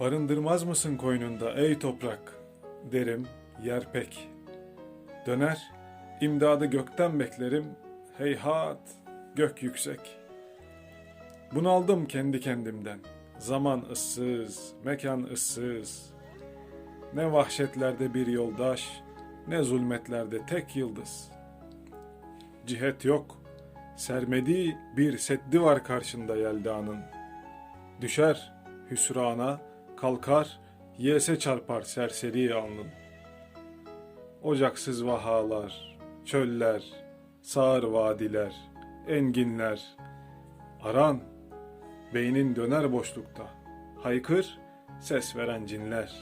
Barındırmaz mısın koynunda ey toprak? Derim yer pek. Döner, imdadı gökten beklerim. Heyhat, gök yüksek. Bunaldım kendi kendimden. Zaman ıssız, mekan ıssız. Ne vahşetlerde bir yoldaş, ne zulmetlerde tek yıldız. Cihet yok, sermediği bir seddi var karşında Yelda'nın. Düşer hüsrana, kalkar, yese çarpar serseri alnın. Ocaksız vahalar, çöller, sağır vadiler, enginler, aran, beynin döner boşlukta, haykır, ses veren cinler.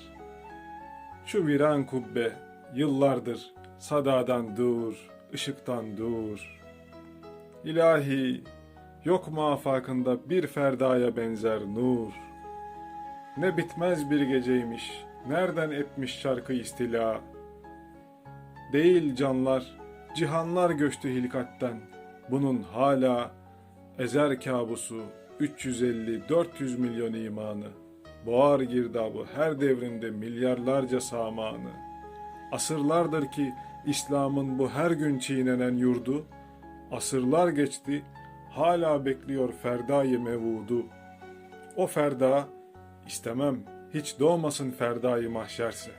Şu viran kubbe, yıllardır sadadan dur, ışıktan dur. İlahi, yok mu afakında bir ferdaya benzer nur? Ne bitmez bir geceymiş, nereden etmiş şarkı istila? Değil canlar, cihanlar göçtü hilkatten, bunun hala ezer kabusu 350-400 milyon imanı. Boğar girdabı her devrinde milyarlarca samanı. Asırlardır ki İslam'ın bu her gün çiğnenen yurdu, asırlar geçti, hala bekliyor ferdayı mevudu. O ferda, istemem hiç doğmasın ferdayı mahşerse.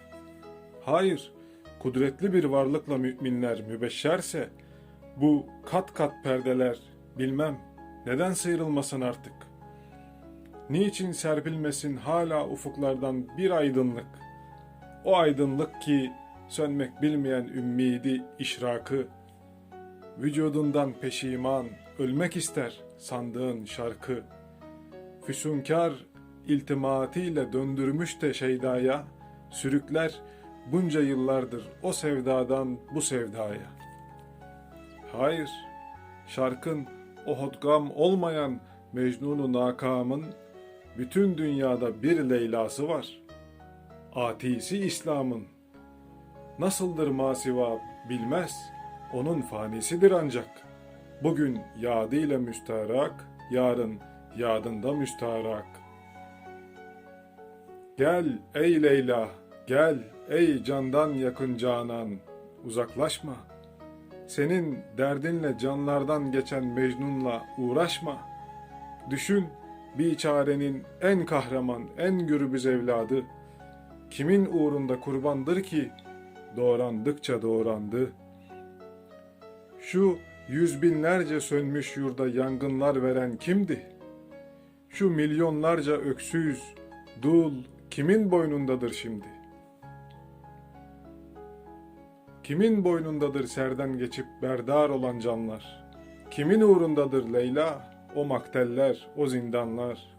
Hayır, kudretli bir varlıkla müminler mübeşşerse, bu kat kat perdeler bilmem neden sıyrılmasın artık. Niçin serpilmesin hala ufuklardan bir aydınlık? O aydınlık ki sönmek bilmeyen ümmidi işrakı, vücudundan peşiman ölmek ister sandığın şarkı. Füsunkar iltimatiyle döndürmüş de şeydaya, sürükler bunca yıllardır o sevdadan bu sevdaya. Hayır, şarkın o hodgam olmayan Mecnun-u Nakam'ın bütün dünyada bir Leyla'sı var. Atisi İslam'ın. Nasıldır masiva bilmez, onun fanisidir ancak. Bugün yadıyla müstarak, yarın yadında müstarak. Gel ey Leyla, gel ey candan yakın canan, uzaklaşma. Senin derdinle canlardan geçen Mecnun'la uğraşma. Düşün, bir çarenin en kahraman, en gürbüz evladı. Kimin uğrunda kurbandır ki doğrandıkça doğrandı. Şu yüz binlerce sönmüş yurda yangınlar veren kimdi? Şu milyonlarca öksüz, dul kimin boynundadır şimdi? Kimin boynundadır serden geçip berdar olan canlar? Kimin uğrundadır Leyla, o makteller, o zindanlar?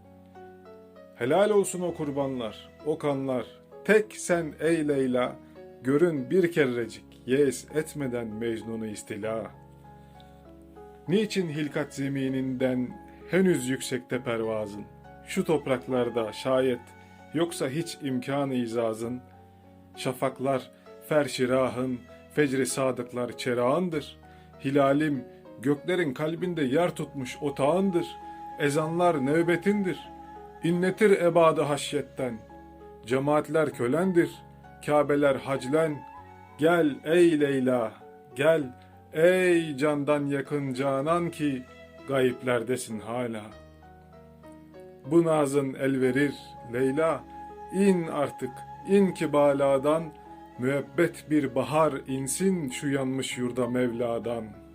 Helal olsun o kurbanlar, o kanlar. Tek sen ey Leyla, görün bir kerecik, yes etmeden Mecnun'u istila. Niçin hilkat zemininden henüz yüksekte pervazın? Şu topraklarda şayet yoksa hiç imkanı izazın, şafaklar ferşirahın, fecri sadıklar çerağındır. Hilalim göklerin kalbinde yer tutmuş otağındır. Ezanlar nöbetindir. İnletir ebadı haşyetten. Cemaatler kölendir. Kabeler haclen. Gel ey Leyla, gel ey candan yakın canan ki gayiplerdesin hala. Bu nazın el verir Leyla, in artık, in ki baladan, müebbet bir bahar insin şu yanmış yurda Mevla'dan.''